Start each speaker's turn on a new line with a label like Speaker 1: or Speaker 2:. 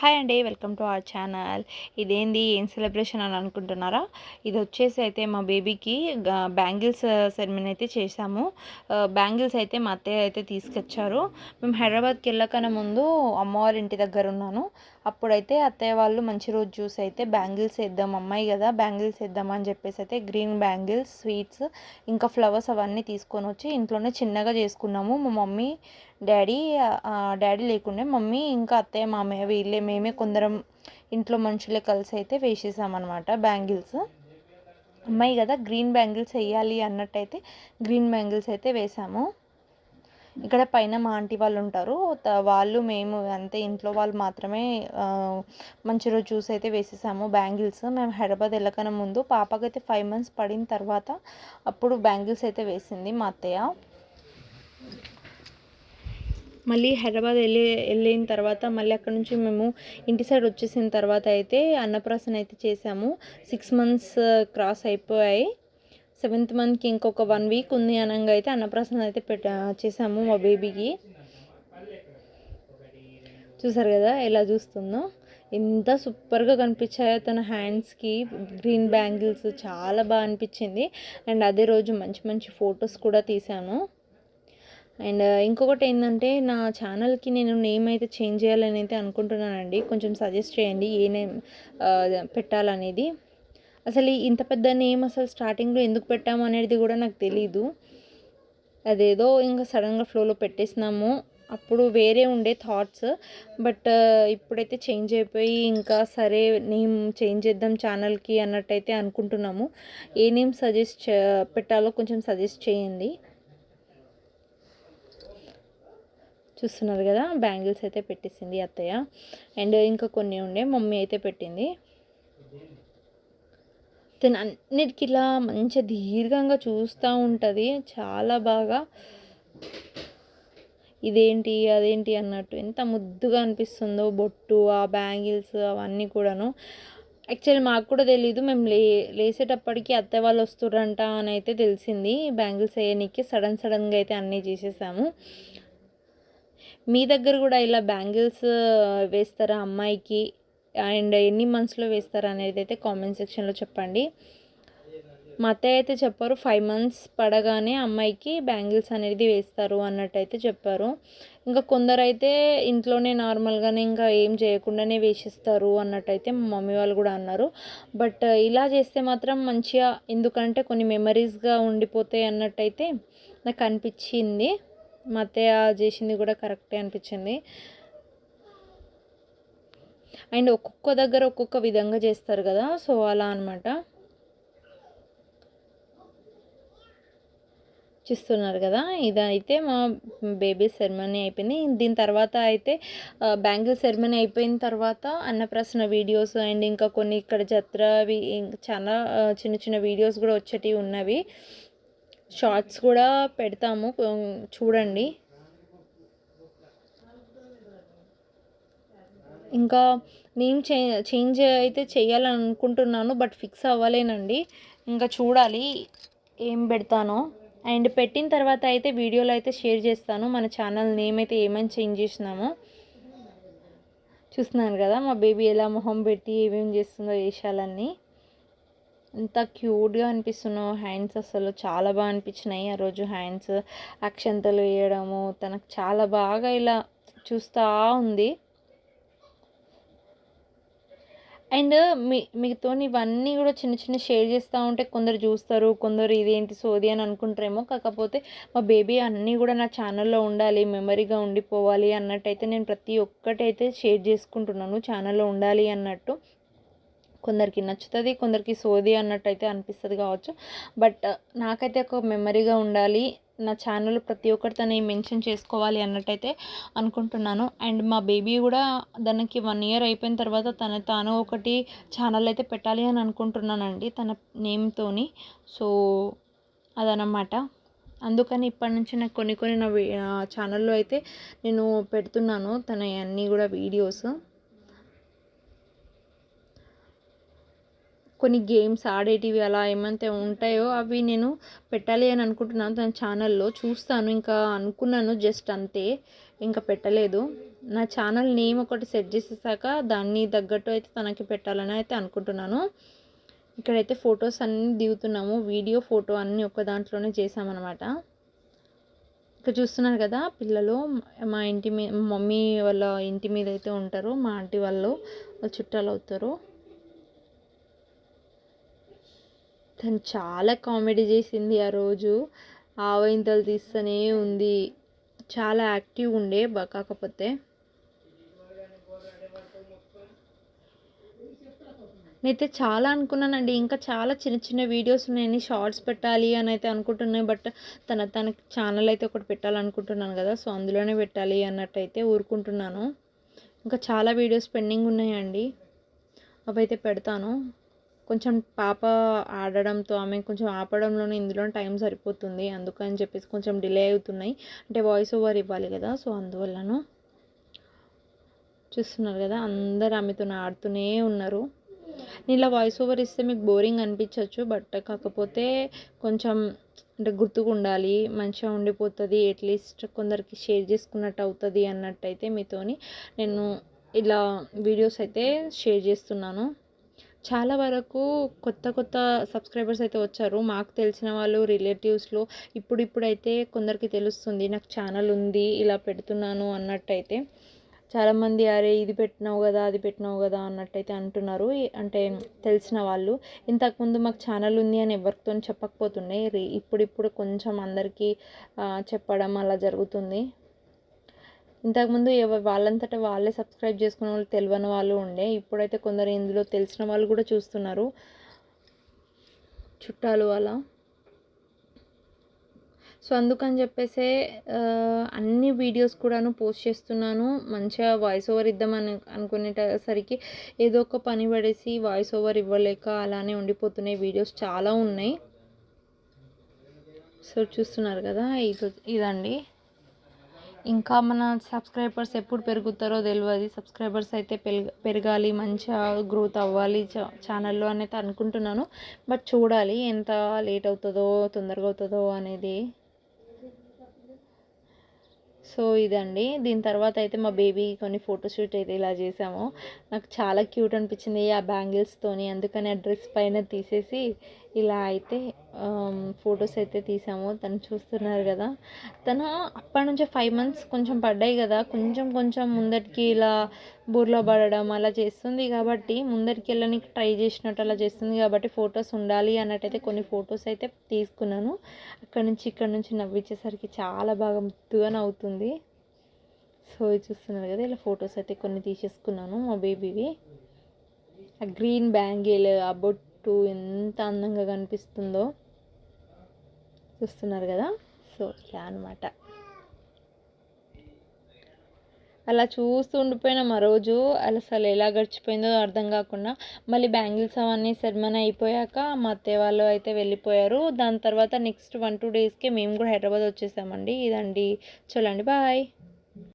Speaker 1: Hi అండి welcome to our channel. ఇదేంది ఏం సెలబ్రేషన్ అని అనుకుంటున్నారా? ఇది వచ్చేసి అయితే మా బేబీకి బ్యాంగిల్స్ సెరమనీ అయితే చేశాము. బ్యాంగిల్స్ అయితే మా అత్తయ్య అయితే తీసుకొచ్చారు. మేము హైదరాబాద్కి వెళ్ళకనే ముందు అమ్మవారి ఇంటి దగ్గర ఉన్నాను. అప్పుడైతే అత్తయ్య వాళ్ళు మంచి రోజు చూసి అయితే బ్యాంగిల్స్ వేద్దాం అమ్మాయి కదా బ్యాంగిల్స్ వేద్దాం అని చెప్పేసి అయితే గ్రీన్ బ్యాంగిల్స్ స్వీట్స్ ఇంకా ఫ్లవర్స్ అవన్నీ తీసుకొని వచ్చి ఇంట్లోనే చిన్నగా చేసుకున్నాము. మా మమ్మీ డాడీ డాడీ లేకుండే మమ్మీ ఇంకా అత్తయ్య మామయ్య వీళ్ళే మేమే కొందరం ఇంట్లో మనుషులే కలిసి అయితే వేసేసామన్నమాట బ్యాంగిల్స్. అమ్మాయి కదా గ్రీన్ బ్యాంగిల్స్ వేయాలి అన్నట్టయితే గ్రీన్ బ్యాంగిల్స్ అయితే వేసాము. ఇక్కడ పైన మా ఆంటీ వాళ్ళు ఉంటారు. వాళ్ళు మేము అంతే ఇంట్లో వాళ్ళు మాత్రమే మంచి రోజు చూసి అయితే వేసేసాము బ్యాంగిల్స్. మేము హైదరాబాద్ వెళ్ళకనే ముందు పాపకైతే ఫైవ్ మంత్స్ పడిన తర్వాత అప్పుడు బ్యాంగిల్స్ అయితే వేసింది మా అత్తయ్య. మళ్ళీ హైదరాబాద్ వెళ్ళి వెళ్ళిన తర్వాత మళ్ళీ అక్కడ నుంచి మేము ఇంటి సైడ్ వచ్చేసిన తర్వాత అయితే అన్నప్రాసన అయితే చేసాము. సిక్స్ మంత్స్ క్రాస్ అయిపోయాయి. సెవెంత్ మంత్కి ఇంకొక వన్ వీక్ ఉంది అనగా అయితే అన్నప్రాసన అయితే పెట్ట చేసాము మా బేబీకి. చూసారు కదా ఎలా చూస్తుందో. ఎంత సూపర్గా కనిపించాయో తన హ్యాండ్స్కి గ్రీన్ బ్యాంగిల్స్ చాలా బాగా అనిపించింది. అండ్ అదే రోజు మంచి మంచి ఫొటోస్ కూడా తీశాను. అండ్ ఇంకొకటి ఏంటంటే నా ఛానల్కి నేను నేమ్ అయితే చేంజ్ చేయాలని అయితే అనుకుంటున్నానండి. కొంచెం సజెస్ట్ చేయండి ఏ నేమ్ పెట్టాలనేది. అసలు ఇంత పెద్ద నేమ్ అసలు స్టార్టింగ్లో ఎందుకు పెట్టాము అనేది కూడా నాకు తెలీదు. అదేదో ఇంకా సడన్గా ఫ్లోలో పెట్టేసినాము. అప్పుడు వేరే ఉండే థాట్స్ బట్ uh, ఇప్పుడైతే చేంజ్ అయిపోయి ఇంకా సరే నేమ్ చేంజ్ చేద్దాం ఛానల్కి అన్నట్టయితే అనుకుంటున్నాము. ఏ నేమ్ సజెస్ట్ పెట్టాలో కొంచెం సజెస్ట్ చేయండి. చూస్తున్నారు కదా బ్యాంగిల్స్ అయితే పెట్టేసింది అత్తయ్య. అండ్ ఇంకా కొన్ని ఉండే మమ్మీ అయితే పెట్టింది. తను అన్నిటికీ ఇలా మంచిగా దీర్ఘంగా చూస్తూ ఉంటుంది. చాలా బాగా ఇదేంటి అదేంటి అన్నట్టు ఎంత ముద్దుగా అనిపిస్తుందో బొట్టు ఆ బ్యాంగిల్స్ అవన్నీ కూడాను. యాక్చువల్లీ మాకు కూడా తెలీదు మేము లే లేసేటప్పటికి అత్తయ్య వాళ్ళు వస్తుర్రంట అని అయితే తెలిసింది. బ్యాంగిల్స్ వేయనీకి సడన్ సడన్గా అయితే అన్నీ చేసేసాము. మీ దగ్గర కూడా ఇలా బ్యాంగిల్స్ వేస్తారా అమ్మాయికి? అండ్ ఎన్ని మంత్స్లో వేస్తారు అనేది అయితే కామెంట్ సెక్షన్లో చెప్పండి. మా అత్తయ్య అయితే చెప్పారు ఫైవ్ మంత్స్ పడగానే అమ్మాయికి బ్యాంగిల్స్ అనేది వేస్తారు అన్నట్టు అయితే చెప్పారు. ఇంకా కొందరు అయితే ఇంట్లోనే నార్మల్గానే ఇంకా ఏం చేయకుండానే వేసిస్తారు అన్నట్టు అయితే మా మమ్మీ వాళ్ళు కూడా అన్నారు. బట్ ఇలా చేస్తే మాత్రం మంచిగా ఎందుకంటే కొన్ని మెమరీస్గా ఉండిపోతాయి అన్నట్టయితే నాకు అనిపించింది. మా అత్తయ్య చేసింది కూడా కరెక్టే అనిపించింది. అండ్ ఒక్కొక్క దగ్గర ఒక్కొక్క విధంగా చేస్తారు కదా సో అలా అనమాట చూస్తున్నారు కదా ఇదైతే మా బేబీ సెరమనీ అయిపోయింది. దీని తర్వాత అయితే బ్యాంగిల్ సెరమనీ అయిపోయిన తర్వాత అన్నప్రాసన వీడియోస్ అండ్ ఇంకా కొన్ని ఇక్కడ జత్రవి చాలా చిన్న చిన్న వీడియోస్ కూడా వచ్చేటివి ఉన్నవి. షార్ట్స్ కూడా పెడతాము చూడండి. ఇంకా నేను చే చేంజ్ అయితే చేయాలని అనుకుంటున్నాను బట్ ఫిక్స్ అవ్వలేనండి. ఇంకా చూడాలి ఏం పెడతానో. అండ్ పెట్టిన తర్వాత అయితే వీడియోలో అయితే షేర్ చేస్తాను. మన ఛానల్ నేమ్ అయితే ఏమైనా చేంజ్ చేసినామో. చూస్తున్నాను కదా మా బేబీ ఎలా మొహం పెట్టి ఏమేమి చేస్తుందో వేషాలన్నీ. ఎంత క్యూట్గా అనిపిస్తున్నావు హ్యాండ్స్ అసలు చాలా బాగా అనిపించినాయి ఆ రోజు. హ్యాండ్స్ అక్షంతలు వేయడము తనకు చాలా బాగా ఇలా చూస్తూ ఉంది. అండ్ మీ మీతో ఇవన్నీ కూడా చిన్న చిన్న షేర్ చేస్తూ ఉంటే కొందరు చూస్తారు కొందరు ఇదేంటి సోది అని అనుకుంటారేమో. కాకపోతే మా బేబీ అన్నీ కూడా నా ఛానల్లో ఉండాలి మెమరీగా ఉండిపోవాలి అన్నట్టయితే నేను ప్రతి ఒక్కటి అయితే షేర్ చేసుకుంటున్నాను ఛానల్లో ఉండాలి అన్నట్టు. కొందరికి నచ్చుతుంది కొందరికి సోది అన్నట్టయితే అనిపిస్తుంది కావచ్చు. బట్ నాకైతే ఒక మెమరీగా ఉండాలి నా ఛానల్ ప్రతి ఒక్కరితో మెన్షన్ చేసుకోవాలి అన్నట్టయితే అనుకుంటున్నాను. అండ్ మా బేబీ కూడా దానికి వన్ ఇయర్ అయిపోయిన తర్వాత తన తాను ఒకటి ఛానల్ అయితే పెట్టాలి అని అనుకుంటున్నానండి తన నేమ్తోని సో అదనమాట అందుకని ఇప్పటి నుంచి నాకు కొన్ని కొన్ని నా ఛానల్లో అయితే నేను పెడుతున్నాను తన అన్నీ కూడా వీడియోస్ కొన్ని గేమ్స్ ఆడేటివి అలా ఏమైతే ఉంటాయో అవి నేను పెట్టాలి అని అనుకుంటున్నాను తన ఛానల్లో. చూస్తాను ఇంకా అనుకున్నాను జస్ట్ అంతే ఇంకా పెట్టలేదు. నా ఛానల్ నేమ్ ఒకటి సెట్ చేసేసాక దాన్ని తగ్గట్టు అయితే తనకి పెట్టాలని అయితే అనుకుంటున్నాను. ఇక్కడైతే ఫొటోస్ అన్నీ దిగుతున్నాము వీడియో ఫోటో అన్నీ ఒక దాంట్లోనే చేసామన్నమాట ఇక్కడ చూస్తున్నారు కదా పిల్లలు మా ఇంటి మీద మమ్మీ వాళ్ళ ఇంటి మీద అయితే ఉంటారు మా ఆంటీ వాళ్ళు చుట్టాలు అవుతారు. తను చాలా కామెడీ చేసింది ఆ రోజు. ఆవయింతలు తీస్తూనే ఉంది. చాలా యాక్టివ్ ఉండే బ కాకపోతే. నేనైతే చాలా అనుకున్నానండి. ఇంకా చాలా చిన్న చిన్న వీడియోస్ ఉన్నాయని షార్ట్స్ పెట్టాలి అని అయితే అనుకుంటున్నాయి బట్ తన తన ఛానల్ అయితే ఒకటి పెట్టాలనుకుంటున్నాను కదా. సో అందులోనే పెట్టాలి అన్నట్టయితే ఊరుకుంటున్నాను. ఇంకా చాలా వీడియోస్ పెండింగ్ ఉన్నాయండి. అవి అయితే పెడతాను. కొంచెం పాప ఆడడంతో ఆమె కొంచెం ఆపడంలోనే ఇందులో టైం సరిపోతుంది. అందుకని చెప్పేసి కొంచెం డిలే అవుతున్నాయి. అంటే వాయిస్ ఓవర్ ఇవ్వాలి కదా సో అందువల్లను చూస్తున్నారు కదా అందరు ఆమెతో ఆడుతూనే ఉన్నారు. నేను ఇలా వాయిస్ ఓవర్ ఇస్తే మీకు బోరింగ్ అనిపించవచ్చు బట్ కాకపోతే కొంచెం అంటే గుర్తుకు ఉండాలి. మంచిగా ఉండిపోతుంది అట్లీస్ట్ కొందరికి షేర్ చేసుకున్నట్టు అవుతుంది అన్నట్టయితే మీతోని నేను ఇలా వీడియోస్ అయితే షేర్ చేస్తున్నాను. చాలా వరకు కొత్త కొత్త సబ్స్క్రైబర్స్ అయితే వచ్చారు. మాకు తెలిసిన వాళ్ళు రిలేటివ్స్లో ఇప్పుడు ఇప్పుడైతే కొందరికి తెలుస్తుంది నాకు ఛానల్ ఉంది ఇలా పెడుతున్నాను అన్నట్టయితే. చాలామంది అరే ఇది పెట్టినావు కదా అది పెట్టినావు కదా అన్నట్టయితే అంటున్నారు. అంటే తెలిసిన వాళ్ళు ఇంతకుముందు మాకు ఛానల్ ఉంది అని ఎవరితో చెప్పకపోతుండే. రి- ఇప్పుడిప్పుడు కొంచెం అందరికీ చెప్పడం అలా జరుగుతుంది. ఇంతకుముందు ఎవరు వాళ్ళంతటా వాళ్ళే సబ్స్క్రైబ్ చేసుకునే వాళ్ళు తెలియని వాళ్ళు ఉండే. ఇప్పుడైతే కొందరు ఇందులో తెలిసిన వాళ్ళు కూడా చూస్తున్నారు. చుట్టాలు అలా. సో అందుకని చెప్పేసే అన్ని వీడియోస్ కూడాను పోస్ట్ చేస్తున్నాను. మంచిగా వాయిస్ ఓవర్ ఇద్దామని అనుకునేసరికి ఏదో ఒక పని పడేసి వాయిస్ ఓవర్ ఇవ్వలేక అలానే ఉండిపోతున్నాయి వీడియోస్. చాలా ఉన్నాయి. సో చూస్తున్నారు కదా ఇది ఇదండి. ఇంకా మన సబ్స్క్రైబర్స్ ఎప్పుడు పెరుగుతారో తెలియదు సబ్స్క్రైబర్స్ అయితే పెరగ పెరగాలి మంచిగా గ్రోత్ అవ్వాలి చా- ఛానల్లో అనేది అనుకుంటున్నాను. బట్ చూడాలి ఎంత లేట్ అవుతుందో తొందరగా అవుతుందో అనేది. సో ఇదండి. దీని తర్వాత అయితే మా బేబీ కొన్ని ఫోటోషూట్ అయితే ఇలా చేసాము. నాకు చాలా క్యూట్ అనిపించింది ఆ బ్యాంగిల్స్తోని అందుకని ఆ డ్రెస్ పైన తీసేసి ఇలా అయితే ఫొటోస్ అయితే తీసాము. తను చూస్తున్నారు కదా. తను అప్పటి నుంచి ఫైవ్ మంత్స్ కొంచెం పడ్డాయి కదా. కొంచెం కొంచెం ముందటికి ఇలా బోర్లో పడడం అలా చేస్తుంది కాబట్టి ముందరికి వెళ్ళడానికి ట్రై చేసినట్టు అలా చేస్తుంది కాబట్టి ఫొటోస్ ఉండాలి అన్నట్టయితే కొన్ని ఫొటోస్ అయితే తీసుకున్నాను. అక్కడ నుంచి ఇక్కడ నుంచి నవ్వించేసరికి చాలా బాగా ముద్దుగా నవ్వుతుంది. సో చూస్తున్నారు కదా ఇలా ఫొటోస్ అయితే కొన్ని తీసేసుకున్నాను మా బేబీవి. ఆ గ్రీన్ బ్యాంగిల్ ఆ బొట్టు ఎంత అందంగా కనిపిస్తుందో చూస్తున్నారు కదా? సో ఇలా అనమాట అలా చూస్తూ ఉండిపోయినాం ఆ రోజు అసలు ఎలా గడిచిపోయిందో అర్థం కాకుండా మళ్ళీ బ్యాంగిల్స్ అవన్నీ సెరమనీ అయిపోయాక మా అత్తయ్య వాళ్ళు అయితే వెళ్ళిపోయారు. దాని తర్వాత నెక్స్ట్ వన్ టూ డేస్కే మేము కూడా హైదరాబాద్ వచ్చేసామండి. ఇదండి. చూడండి బాయ్.